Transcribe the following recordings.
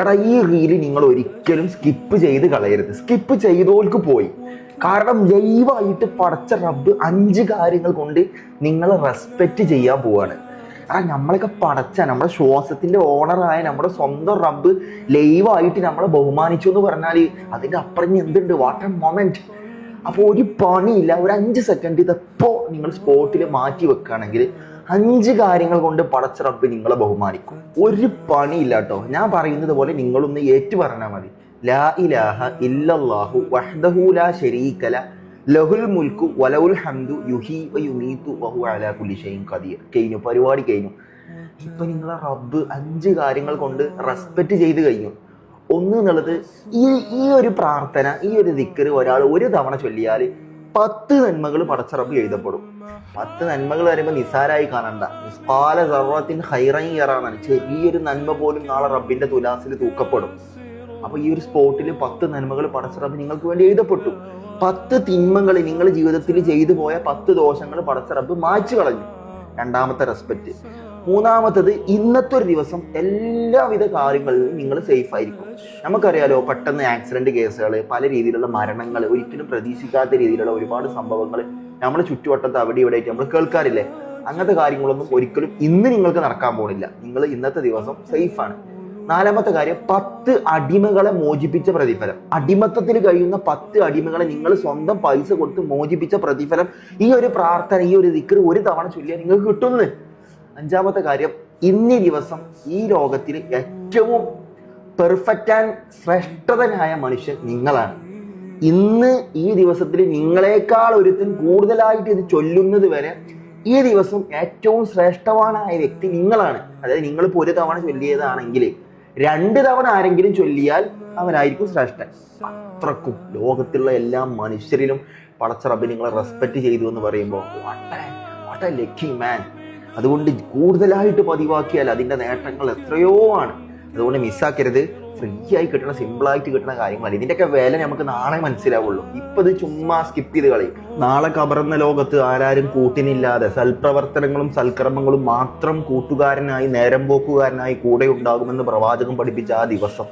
എടാ ഈ റീൽ നിങ്ങൾ ഒരിക്കലും സ്കിപ്പ് ചെയ്ത് കളയരുത്. സ്കിപ്പ് ചെയ്തോൽക്ക് പോയി. കാരണം ലൈവായിട്ട് പടച്ച റബ്ബ് അഞ്ച് കാര്യങ്ങൾ കൊണ്ട് നിങ്ങളെ റെസ്പെക്റ്റ് ചെയ്യാൻ പോവാണ്. ആ നമ്മളൊക്കെ പടച്ച നമ്മുടെ ശ്വാസത്തിന്റെ ഓണറായ നമ്മുടെ സ്വന്തം റബ്ബ് ലൈവായിട്ട് നമ്മളെ ബഹുമാനിച്ചു എന്ന് പറഞ്ഞാൽ അതിന്റെ അപ്പുറം എന്തുണ്ട്? വാട്ടർ എ മൊമെന്റ് അപ്പോൾ ഒരു പണിയില്ല ഒരു അഞ്ച് സെക്കൻഡ് ഇതെപ്പോൾ നിങ്ങൾ സ്പോട്ടിൽ മാറ്റി വെക്കുകയാണെങ്കിൽ അഞ്ച് കാര്യങ്ങൾ കൊണ്ട് പടച്ച റബ്ബ് നിങ്ങളെ ബഹുമാനിക്കും. ഒരു പണിയില്ല കേട്ടോ ഞാൻ പറയുന്നത് പോലെ നിങ്ങളൊന്ന് ഏറ്റു പറഞ്ഞാൽ മതി. ലാ ഇലാഹ ഇല്ലല്ലാഹു വഹ്ദഹു ലാ ശരീകല ലഹുൽ മുൽക്കു വലവുൽ ഹംദു യുഹി വ യുമീതു വഹു അലാ കുല്ലി ഷൈഇൻ ഖദീർ. കഴിഞ്ഞു പരിപാടി കഴിഞ്ഞു. ഇപ്പൊ നിങ്ങളെ റബ്ബ് അഞ്ച് കാര്യങ്ങൾ കൊണ്ട് റെസ്പെക്ട് ചെയ്ത് കഴിഞ്ഞു. ഒന്ന് എന്നുള്ളത് ഈ ഈ ഒരു പ്രാർത്ഥന ഈ ഒരു ദിക്കര് ഒരാൾ ഒരു തവണ ചൊല്ലിയാൽ പത്ത് നന്മകൾ പടച്ചറപ്പ് എഴുതപ്പെടും. പത്ത് നന്മകൾ വരുമ്പോൾ നിസാരായി കാണണ്ട. നിസ്പാല സർവത്തിൻ ഹൈറൈ ഈ ചെറിയൊരു നന്മ പോലും നാളെ റബ്ബിന്റെ തുലാസിൽ തൂക്കപ്പെടും. അപ്പൊ ഈ ഒരു സ്പോട്ടിൽ പത്ത് നന്മകൾ പടച്ചറപ്പ് നിങ്ങൾക്ക് വേണ്ടി എഴുതപ്പെട്ടു. പത്ത് തിന്മകൾ നിങ്ങൾ ജീവിതത്തിൽ ചെയ്തു പോയ പത്ത് ദോഷങ്ങൾ പടച്ചറപ്പ് മായ്ച്ചു കളഞ്ഞു. രണ്ടാമത്തെ റെസ്പെക്റ്റ് മൂന്നാമത്തത് ഇന്നത്തെ ഒരു ദിവസം എല്ലാവിധ കാര്യങ്ങളിലും നിങ്ങൾ സേഫ് ആയിരിക്കും. നമുക്കറിയാലോ പെട്ടെന്ന് ആക്സിഡന്റ് കേസുകൾ പല രീതിയിലുള്ള മരണങ്ങൾ ഒരിക്കലും പ്രതീക്ഷിക്കാത്ത രീതിയിലുള്ള ഒരുപാട് സംഭവങ്ങൾ നമ്മുടെ ചുറ്റുവട്ടത്ത് അവിടെ ഇവിടെ നമ്മൾ കേൾക്കാറില്ലേ? അങ്ങനത്തെ കാര്യങ്ങളൊന്നും ഒരിക്കലും ഇന്ന് നിങ്ങൾക്ക് നടക്കാൻ പോകുന്നില്ല നിങ്ങൾ ഇന്നത്തെ ദിവസം സേഫ് ആണ്. നാലാമത്തെ കാര്യം പത്ത് അടിമകളെ മോചിപ്പിച്ച പ്രതിഫലം. അടിമത്തത്തിൽ കഴിയുന്ന പത്ത് അടിമകളെ നിങ്ങൾ സ്വന്തം പൈസ കൊടുത്ത് മോചിപ്പിച്ച പ്രതിഫലം. ഈ ഒരു പ്രാർത്ഥന ഈ ഒരു ദിക്കർ ഒരു തവണ ചൊല്ലിയാൽ നിങ്ങൾക്ക് കിട്ടുന്നു. അഞ്ചാമത്തെ കാര്യം ഇന്നീ ദിവസം ഈ ലോകത്തിൽ ഏറ്റവും പെർഫെക്റ്റ് ആൻഡ് ശ്രേഷ്ഠതനായ മനുഷ്യൻ നിങ്ങളാണ്. ഇന്ന് ഈ ദിവസത്തിൽ നിങ്ങളെക്കാൾ ഒരുത്തൻ കൂടുതലായിട്ട് ഇത് ചൊല്ലുന്നത് വരെ ഈ ദിവസം ഏറ്റവും ശ്രേഷ്ഠവാനായ വ്യക്തി നിങ്ങളാണ്. അതായത് നിങ്ങൾ ഇപ്പോൾ ഒരു തവണ ചൊല്ലിയതാണെങ്കിൽ രണ്ട് തവണ ആരെങ്കിലും ചൊല്ലിയാൽ അവനായിരിക്കും ശ്രേഷ്ഠൻ. അത്രക്കും ലോകത്തുള്ള എല്ലാ മനുഷ്യരിലും പടച്ച റബ്ബ് നിങ്ങളെ റെസ്പെക്ട് ചെയ്തു എന്ന് പറയുമ്പോൾ വാട്ട് എ ലക്കി മാൻ അതുകൊണ്ട് കൂടുതലായിട്ട് പതിവാക്കിയാൽ അതിന്റെ നേട്ടങ്ങൾ എത്രയോ ആണ്. അതുകൊണ്ട് മിസ്സാക്കരുത്. ഫ്രീ ആയി കിട്ടണ സിമ്പിൾ ആയിട്ട് കിട്ടുന്ന കാര്യങ്ങളല്ല. ഇതിന്റെയൊക്കെ വില നമുക്ക് നാളെ മനസ്സിലാവുള്ളൂ. ഇപ്പൊ ഇത് ചുമ്മാ സ്കിപ്പ് ചെയ്ത് കളയും. നാളെ കബറുന്ന ലോകത്ത് ആരാരും കൂട്ടിനില്ലാതെ സൽപ്രവർത്തനങ്ങളും സൽക്രമങ്ങളും മാത്രം കൂട്ടുകാരനായി നേരം പോക്കുകാരനായി കൂടെ ഉണ്ടാകുമെന്ന് പ്രവാചകം പഠിപ്പിച്ച ആ ദിവസം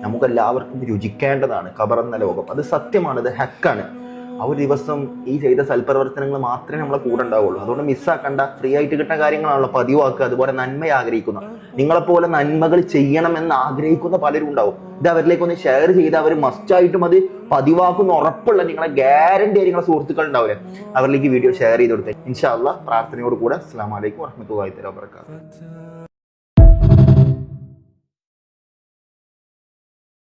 നമുക്കെല്ലാവർക്കും രുചിക്കേണ്ടതാണ് കവർന്ന ലോകം. അത് സത്യമാണ് ഇത് ഹക്കാണ്. ആ ഒരു ദിവസം ഈ ചെയ്ത സൽപ്രവർത്തനങ്ങൾ മാത്രമേ നമ്മളെ കൂടെ ഉണ്ടാവുള്ളൂ. അതുകൊണ്ട് മിസ്സാക്കണ്ട. ഫ്രീ ആയിട്ട് കിട്ടുന്ന കാര്യങ്ങളാണല്ലോ പതിവാക്കുക. അതുപോലെ നന്മ ആഗ്രഹിക്കുന്ന. നിങ്ങളെപ്പോലെ നന്മകൾ ചെയ്യണമെന്ന് ആഗ്രഹിക്കുന്ന പലരും ഉണ്ടാവും. ഇത് അവരിലേക്ക് ഒന്ന് ഷെയർ ചെയ്ത് അവർ മസ്റ്റായിട്ടും അത് പതിവാക്കുന്ന ഉറപ്പുള്ള നിങ്ങളെ ഗ്യാരണ്ടി നിങ്ങളെ സുഹൃത്തുക്കൾ ഉണ്ടാവില്ലേ? അവരിലേക്ക് വീഡിയോ ഷെയർ ചെയ്ത് കൊടുത്തേ. ഇൻഷാല്ല പ്രാർത്ഥനയോട് കൂടെ. അസ്സാം വലൈക്കും വർഹമത്തുള്ളി വാബർക്കാത്തു